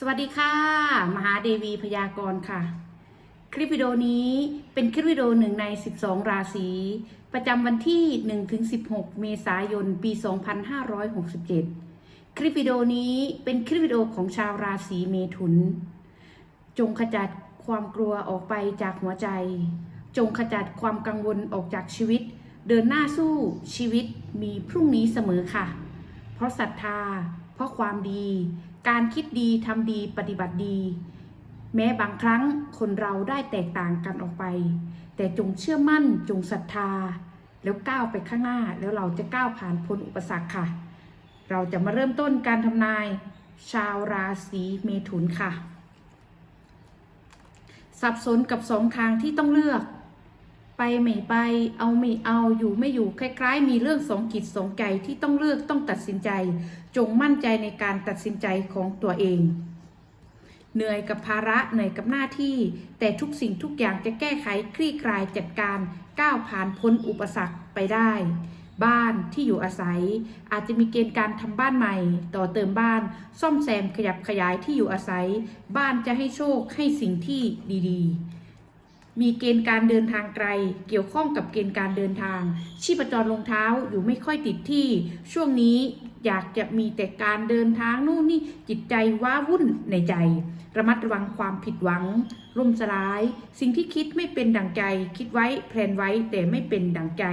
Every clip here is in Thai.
สวัสดีค่ะ มหาเดวีพยากรณ์ค่ะ คลิปวิดีโอนี้เป็นคลิปวิดีโอหนึ่งใน 12 ราศี ประจำวันที่ 1-16 เมษายน ปี 2567 คลิปวิดีโอนี้เป็นคลิปวิดีโอของชาวราศีเมถุน จงขจัดความกลัวออกไปจากหัวใจ จงขจัดความกังวลออกจากชีวิต เดินหน้าสู้ชีวิตมีพรุ่งนี้เสมอค่ะ เพราะศรัทธา เพราะความดี การคิดดีทำดีปฏิบัติดี แม้บางครั้งคนเราได้แตกต่างกันออกไป แต่จงเชื่อมั่นจงศรัทธา แล้วก้าวไปข้างหน้าแล้วเราจะก้าวผ่านพ้นอุปสรรคค่ะ เราจะมาเริ่มต้นการทำนาย ชาวราศีเมถุนค่ะ สับสนกับสองทางที่ต้องเลือก ไปไม่ไป เอาไม่เอาอยู่ไม่อยู่คล้ายๆ มีเรื่องสองกิจสองใจที่ต้องเลือกต้องตัดสินใจ จงมั่นใจในการตัดสินใจของตัวเอง เหนื่อยกับภาระเหนื่อยกับหน้าที่ แต่ทุกสิ่งทุกอย่างจะแก้ไขคลี่คลายจัดการก้าวผ่านพ้นอุปสรรคไปได้ บ้านที่อยู่อาศัย อาจจะมีเกณฑ์การทำบ้านใหม่ ต่อเติมบ้าน ซ่อมแซมขยับขยายที่อยู่อาศัย บ้านจะให้โชคให้สิ่งที่ดี ๆ มีเกณฑ์การเดินทางไกล เกี่ยวข้องกับเกณฑ์การเดินทาง ชีพจรลงเท้าอยู่ไม่ค่อยติดที่ ช่วงนี้อยากจะมีแต่การเดินทางนู่นนี่จิตใจว้าวุ่นในใจ ระมัดระวังความผิดหวังล่มสลาย สิ่งที่คิดไม่เป็นดังใจ คิดไว้แพลนไว้แต่ไม่เป็นดังใจ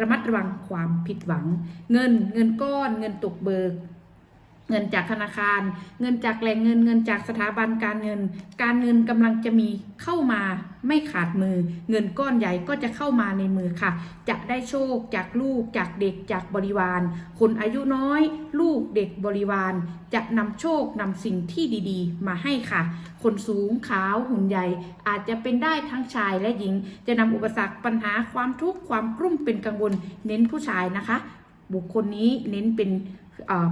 ระมัดระวังความผิดหวัง เงินเงินก้อน เงินตกเบิก เงินจากธนาคาร เงินจากแหล่งเงินเงินจากสถาบันการเงิน การเงินกำลังจะมีเข้ามาไม่ขาดมือ เงินก้อนใหญ่ก็จะเข้ามาในมือค่ะ จะได้โชคจากลูกจากเด็กจากบริวาร คนอายุน้อย ลูกเด็กบริวาร จะนำโชคนำสิ่งที่ดีๆ มาให้ค่ะ คนสูงขาวหุ่นใหญ่ อาจจะเป็นได้ทั้งชายและหญิง จะนำอุปสรรคปัญหาความทุกข์ความกลุ้มเป็นกังวลเน้นผู้ชายนะคะ บุคคลนี้เน้นเป็น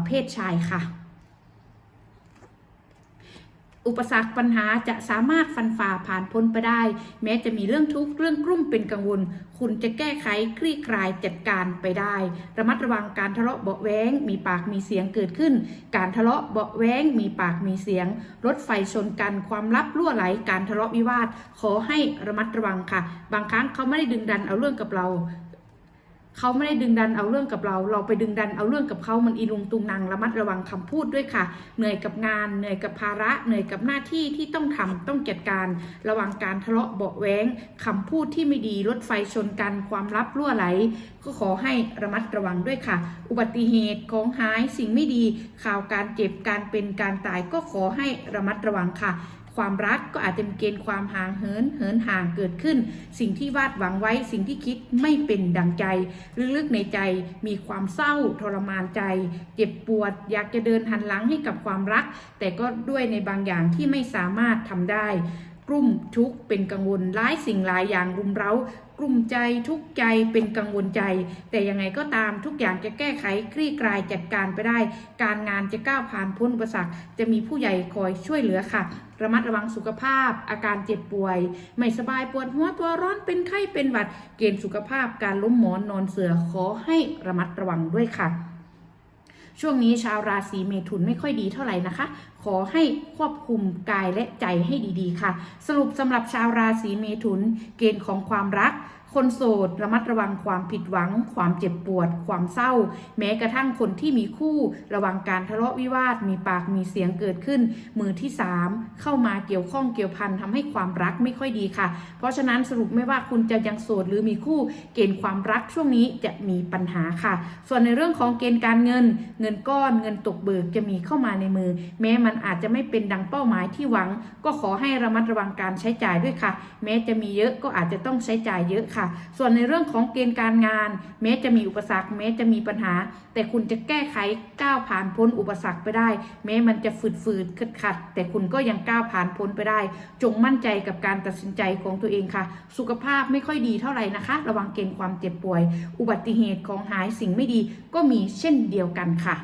เพศชายค่ะ อุปสรรคปัญหาจะสามารถฟันฝ่าผ่านพ้นไปได้ แม้จะมีเรื่องทุกข์เรื่องกลุ้มเป็นกังวล คุณจะแก้ไขคลี่คลายจัดการไปได้ ระมัดระวังการทะเลาะเบาแวงมีปากมีเสียงเกิดขึ้น การทะเลาะเบาแวงมีปากมีเสียง รถไฟชนกันความลับรั่วไหลการทะเลาะวิวาท ขอให้ระมัดระวังค่ะ บางครั้งเขาไม่ได้ดึงดันเอาเรื่องกับเรา เขาไม่ได้ดึงดันเอาเรื่องกับเรา เราไปดึงดันเอาเรื่องกับเขามันอีลุงตุงนางระมัดระวังคำพูดด้วยค่ะ เหนื่อยกับงาน เหนื่อยกับภาระ เหนื่อยกับหน้าที่ที่ต้องทำต้องจัดการ ระวังการทะเลาะเบาะแว้งคำพูดที่ไม่ดี รถไฟชนกัน ความลับรั่วไหล ก็ขอให้ระมัดระวังด้วยค่ะ อุบัติเหตุของหายสิ่งไม่ดี ข่าวการเจ็บการเป็นการตายก็ขอให้ระมัดระวังค่ะ ความรักก็อาจจะมีเกณฑ์ความห่างเหินเหินห่างเกิดขึ้น สิ่งที่วาดหวังไว้ สิ่งที่คิดไม่เป็นดังใจลึกๆในใจมีความเศร้าทรมานใจ เจ็บปวด อยากจะเดินหันหลังให้กับความรัก แต่ก็ด้วยในบางอย่างที่ไม่สามารถทำได้กลุ่มทุกข์เป็นกังวลหลายสิ่งหลายอย่างรุมเร้ากลุ่มใจทุกข์ใจเป็นกังวลใจ แต่ยังไงก็ตามทุกอย่างจะแก้ไขคลี่คลายจัดการไปได้ การงานจะก้าวผ่านพ้นอุปสรรค จะมีผู้ใหญ่คอยช่วยเหลือค่ะ ระมัดระวังสุขภาพ อาการเจ็บป่วย ไม่สบายปวดหัวตัวร้อนเป็นไข้เป็นหวัด เกณฑ์สุขภาพการล้มหมอนนอนเสือขอให้ระมัดระวังด้วยค่ะ ช่วงนี้ชาวราศีเมถุนไม่ค่อยดีเท่าไหร่นะคะ ขอให้ควบคุมกายและใจให้ดีๆค่ะ สรุปสำหรับชาวราศีเมถุน เกณฑ์ของความรัก คนโสดระมัดระวังความผิดหวัง ความเจ็บปวด ความเศร้า แม้กระทั่งคนที่มีคู่ระวังการทะเลาะวิวาท มีปากมีเสียงเกิดขึ้น มือที่สามเข้ามาเกี่ยวข้องเกี่ยวพันทำให้ความรักไม่ค่อยดีค่ะ เพราะฉะนั้นสรุปไม่ว่าคุณจะยังโสดหรือมีคู่ เกณฑ์ความรักช่วงนี้จะมีปัญหาค่ะ ส่วนในเรื่องของเกณฑ์การเงิน เงินก้อนเงินตกเบิกจะมีเข้ามาในมือ แม้มันอาจจะไม่เป็นดังเป้าหมายที่หวัง ก็ขอให้ระมัดระวังการใช้จ่ายด้วยค่ะ แม้จะมีเยอะก็อาจจะต้องใช้จ่ายเยอะค่ะส่วนในเรื่องของเกณฑ์การงาน แม้จะมีอุปสรรค แม้จะมีปัญหา แต่คุณจะแก้ไขก้าวผ่านพ้นอุปสรรคไปได้ แม้มันจะฝืดฝืดขัดขัดแต่คุณก็ยังก้าวผ่านพ้นไปได้ จงมั่นใจกับการตัดสินใจของตัวเองค่ะ สุขภาพไม่ค่อยดีเท่าไหร่นะคะ ระวังเกณฑ์ความเจ็บป่วย อุบัติเหตุของหายสิ่งไม่ดีก็มีเช่นเดียวกันค่ะ